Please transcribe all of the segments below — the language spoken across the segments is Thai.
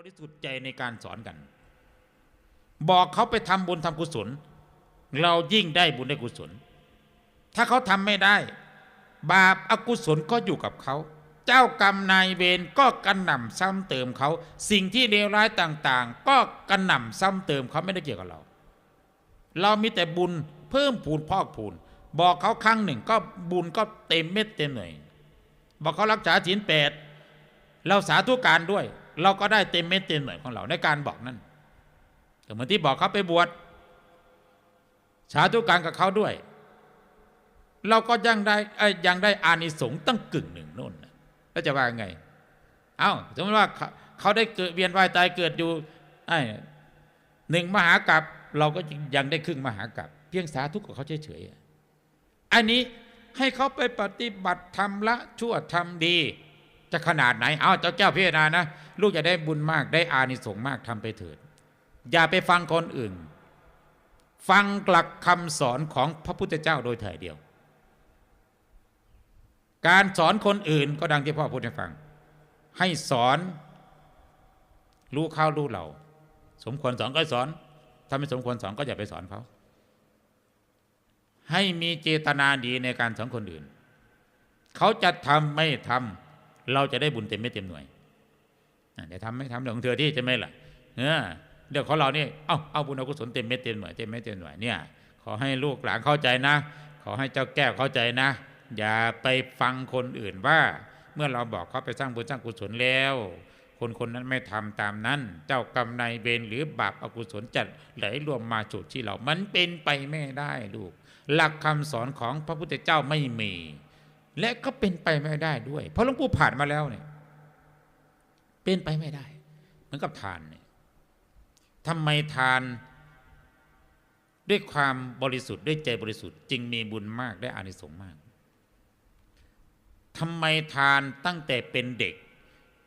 บริสุทธิ์ใจในการสอนกัน บอกเขาไปทำบุญทำกุศล เรายิ่งได้บุญได้กุศล ถ้าเขาทำไม่ได้ บาปอากุศลก็อยู่กับเขา เจ้ากรรมนายเวรก็กระหน่ำซ้ำเติมเขา สิ่งที่เลวร้ายต่างๆ ก็กระหน่ำซ้ำเติมเขาไม่ได้เกี่ยวกับเรา เรามีแต่บุญเพิ่มพูนพอกพูน บอกเขาครั้งหนึ่งก็บุญก็เต็มเม็ดเต็มหน่วยบอกเขารักษาศีลแปดเราสาธุการด้วย เราก็ได้เต็มเม็ดเต็มหน่วยของเราในการบอกนั่นแต่เหมือนที่บอกเขาไปบวชสาธุการกับเขาด้วย เราก็ยังได้ยังได้อานิสงส์ตั้งกึ่งหนึ่งนู่นแล้วจะว่าไง เอ้าสมมติว่าเขาได้เกิดเวียนว่ายตายเกิดอยู่ไอ้หนึ่งมหากรัปเราก็ยังได้ครึ่งมหากรัปเพียงสาธุกับเขาเฉยๆอันนี้ให้เขาไปปฏิบัติทำละชั่วทำดี จะขนาดไหน เอาเจ้าแก้วพิจารณานะ ลูกจะได้บุญมากได้อานิสงส์มากทำไปเถิด อย่าไปฟังคนอื่น ฟังหลักคำสอนของพระพุทธเจ้าโดยถ่ายเดียว การสอนคนอื่นก็ดังที่พ่อพูดให้ฟัง ให้สอนรู้เข้ารู้เรา สมควรสอนก็สอน ถ้าไม่สมควรสอนก็อย่าไปสอนเขา ให้มีเจตนาดีในการสอนคนอื่น เขาจะทำไม่ทำ เราจะได้บุญเต็มไม่เต็มหน่วยอะเดี๋ยวทำไม่ทำเรื่องของเธอที่จะไม่ล่ะเออเรื่องของเราเนี่เอาเอาบุญเอากุศลเต็มเม็ดเต็มหน่วยเต็มเม็ดเต็มหน่วยเนี่ยขอให้ลูกหลานเข้าใจนะ ขอให้เจ้าแก้วเข้าใจนะ อย่าไปฟังคนอื่นว่า เมื่อเราบอกเขาไปสร้างบุญสร้างกุศลแล้ว คนคนนั้นไม่ทำตามนั้น เจ้ากรรมนายเวรหรือบาปอกุศลจัดไหลรวมมาจุดที่เรา มันเป็นไปไม่ได้ลูก หลักคำสอนของพระพุทธเจ้าไม่มี และก็เป็นไปไม่ได้ด้วย เพราะหลวงปู่ผ่านมาแล้วเนี่ย เป็นไปไม่ได้ เหมือนกับทานเนี่ยทำไมทาน ด้วยความบริสุทธิ์ด้วยใจบริสุทธิ์ จึงมีบุญมากได้อานิสงส์มากทำไมทานตั้งแต่เป็นเด็ก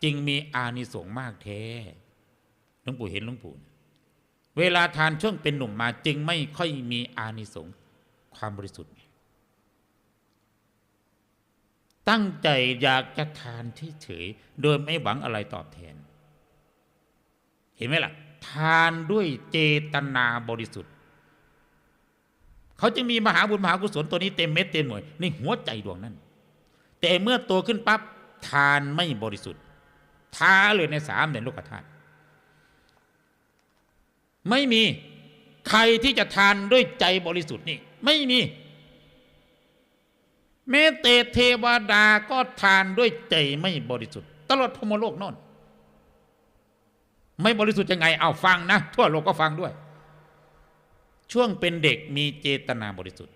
จึงมีอานิสงส์มากแท้หลวงปู่เห็นหลวงปู่เนี่ยเวลาทานช่วงเป็นหนุ่มมาจึงไม่ค่อยมีอานิสงส์ความบริสุทธิ์ ตั้งใจอยากจะทานเฉยๆโดยไม่หวังอะไรตอบแทน เห็นไหมล่ะ ทานด้วยเจตนาบริสุทธิ์ เขาจึงมีมหาบุญมหากุศลตัวนี้เต็มเม็ดเต็มหน่วยในหัวใจดวงนั้น แต่เมื่อโตขึ้นปั๊บทานไม่บริสุทธิ์ท้าเลยในสามในโลกธาตุไม่มีใครที่จะทานด้วยใจบริสุทธิ์นี่ ไม่มี แม้แต่เทวดาก็ทานด้วยใจไม่บริสุทธิ์ ตลอดพมโลกนอนไม่บริสุทธิ์ยังไงเอาฟังนะ ทั่วโลกก็ฟังด้วย ช่วงเป็นเด็กมีเจตนาบริสุทธิ์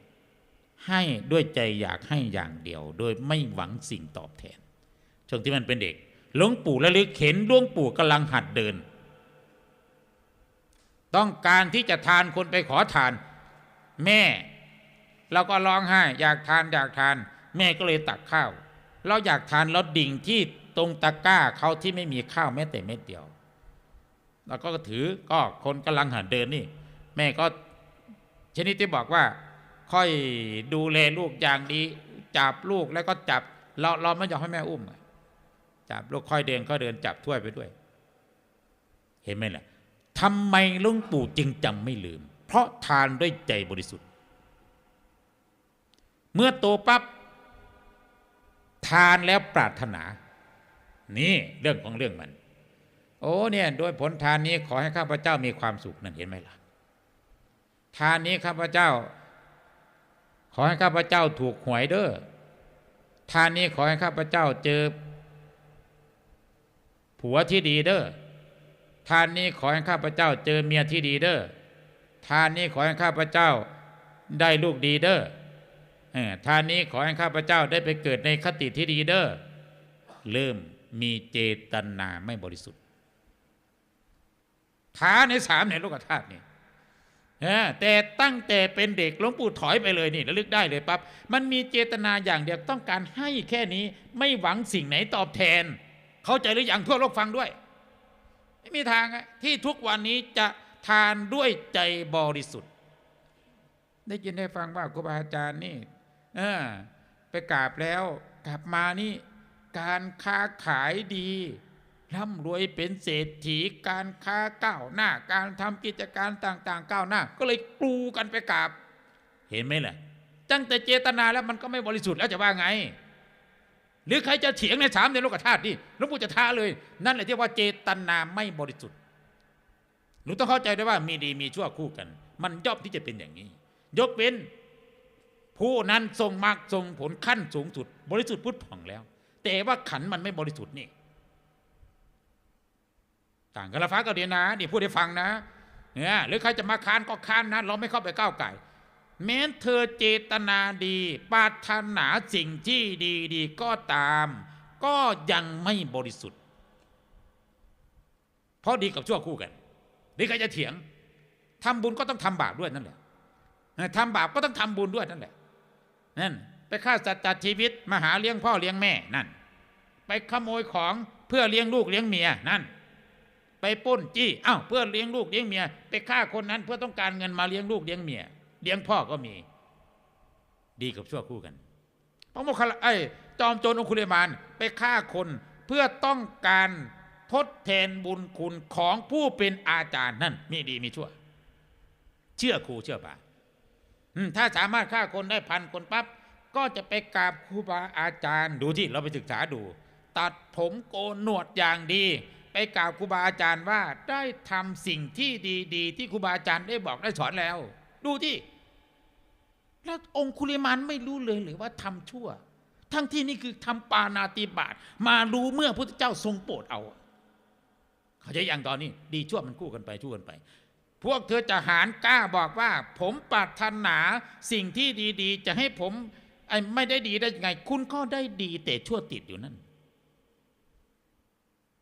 ให้ด้วยใจอยากให้อย่างเดียว โดยไม่หวังสิ่งตอบแทน ช่วงที่มันเป็นเด็กหลวงปู่ระลึกเห็นหลวงปู่กำลังหัดเดิน ต้องการที่จะทานคนไปขอทาน แม่ เราก็ร้องไห้ อยากทานอยากทาน แม่ก็เลยตักข้าว เราอยากทานเราดิ่งที่ตรงตะกร้าเขาที่ไม่มีข้าวแม้แต่เม็ดเดียวเราก็ถือก็คนกำลังหันเดินนี่ แม่ก็ชนิดที่บอกว่า ค่อยดูแลลูกอย่างดีจับลูกแล้วก็จับ เราเราไม่ยอมให้แม่อุ้มจับลูกค่อยเดินก็เดินจับถ้วยไปด้วย เห็นไหมล่ะทำไมลุงปู่จึงจำไม่ลืม เพราะทานด้วยใจบริสุทธิ์ เมื่อโตปั๊บทานแล้วปรารถนา นี่เรื่องของเรื่องมัน โอ้เนี่ยโดยผลทานนี้ขอให้ข้าพเจ้ามีความสุขนั่นเห็นไหมล่ะ ทานนี้ข้าพเจ้า ขอให้ข้าพเจ้าถูกหวยเด้อทานนี้ขอให้ข้าพเจ้าเจอ ผัวที่ดีเด้อทานนี้ขอให้ข้าพเจ้า เจอเมียที่ดีเด้อทานนี้ขอให้ข้าพเจ้าได้ลูกดีเด้อเออ ทานนี้ขอให้ข้าพเจ้าได้ไปเกิดในคติที่ดีเด้อเริ่มมีเจตนาไม่บริสุทธิ์ท้าในสามในโลกธาตุนี่แต่ตั้งแต่เป็นเด็กหลวงปู่ถอยไปเลยนี่ระลึกได้เลยปั๊บมันมีเจตนาอย่างเดียวต้องการให้แค่นี้ไม่หวังสิ่งไหนตอบแทน เข้าใจหรือยังทั่วโลกฟังด้วย ไม่มีทางที่ทุกวันนี้จะทานด้วยใจบริสุทธิ์ ได้ยินได้ฟังว่าครูบาอาจารย์นี่ เออไปกราบแล้วกลับมานี่การค้าขายดีร่ำรวยเป็นเศรษฐีการค้าก้าวหน้า การทำกิจการต่างๆก้าวหน้า ก็เลยกลูกันไปกราบ เห็นไหมล่ะตั้งแต่เจตนาแล้วมันก็ไม่บริสุทธิ์แล้วจะว่าไง หรือใครจะเถียงในสามในโลกธาตุนี่หลวงปู่จะท้าเลย นั่นแหละที่ว่าเจตนาไม่บริสุทธิ์หนูต้องเข้าใจด้วยว่ามีดีมีชั่วคู่กัน มันย่อมที่จะเป็นอย่างนี้ ยกเว้น ผู้นั้นทรงมากทรงผลขั้นสูงสุด บริสุทธิ์พุทธผ่องแล้ว แต่ว่าขันมันไม่บริสุทธิ์นี่ ต่างกันละฟ้ากับเดียนะนี่พูดให้ฟังนะเนี่ยหรือใครจะมาค้านก็ค้านนะ เราไม่เข้าไปก้าวไก่แม้เธอเจตนาดีปรารถนาสิ่งที่ดีดีก็ตาม ก็ยังไม่บริสุทธิ์ เพราะดีกับชั่วคู่กันหรือใครจะเถียงทำบุญก็ต้องทำบาปด้วยนั่นแหละทำบาปก็ต้องทำบุญด้วยนั่นแหละ นั่นไปฆ่าสัตว์ตัดชีวิตมาหาเลี้ยงพ่อเลี้ยงแม่นั่น ไปขโมยของเพื่อเลี้ยงลูกเลี้ยงเมียนั่น ไปป้นจี้อ้าวเพื่อเลี้ยงลูกเลี้ยงเมีย ไปฆ่าคนนั้นเพื่อต้องการเงินมาเลี้ยงลูกเลี้ยงเมีย เลี้ยงพ่อก็มี ดีกับชั่วคู่กันพระโมคคัลลไอ้จอมโจรองคุลิมานไปฆ่าคนเพื่อต้องการทดแทนบุญคุณของผู้เป็นอาจารย์นั่นมีดีมีชั่ว เชื่อครูเชื่อป่า ถ้าสามารถฆ่าคนได้พันคนปั๊บก็จะไปกราบครูบาอาจารย์ดูที่เราไปศึกษาดู ตัดผมโกนหนวดอย่างดี ไปกราบครูบาอาจารย์ว่าได้ทำสิ่งที่ดีๆ ที่ครูบาอาจารย์ได้บอกได้สอนแล้ว ดูที่แล้วองคุลิมานไม่รู้เลยหรือว่าทำชั่ว ทั้งที่นี่คือทำปานาติบาตมารู้เมื่อพระพุทธเจ้าทรงโปรดเอา เขาจะอย่างตอนนี้ ดีชั่วมันคู่กันไปชั่วกันไป พวกเธอจะหารกล้าบอกว่า ผมปรารถนาสิ่งที่ดี ๆ จะให้ผมไม่ได้ดีได้ยังไง คุณก็ได้ดี แต่ชั่วติดอยู่นั่น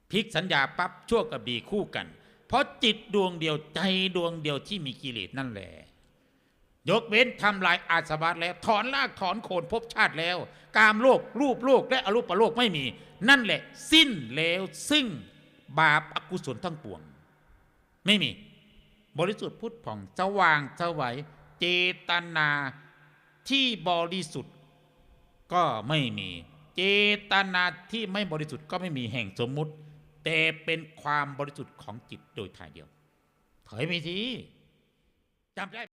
พลิกสัญญาปั๊บชั่วกับดีคู่กัน เพราะจิตดวงเดียวใจดวงเดียวที่มีกิเลสนั่นแหละยกเว้นทำลายอาสวะแล้ว ถอนรากถอนโคนภพชาติแล้ว กามโลกรูปโลกและอรูปโลกไม่มี นั่นแหละ สิ้นแล้วซึ่งบาปอกุศลทั้งปวง ไม่มี บริสุทธิ์พุทธผ่องสว่างสวัยเจตนาที่บริสุทธิ์ก็ไม่มี เจตนาที่ไม่บริสุทธิ์ก็ไม่มีแห่งสมมุติ แต่เป็นความบริสุทธิ์ของจิตโดยท่ายเดียวถอยไปทีจำได้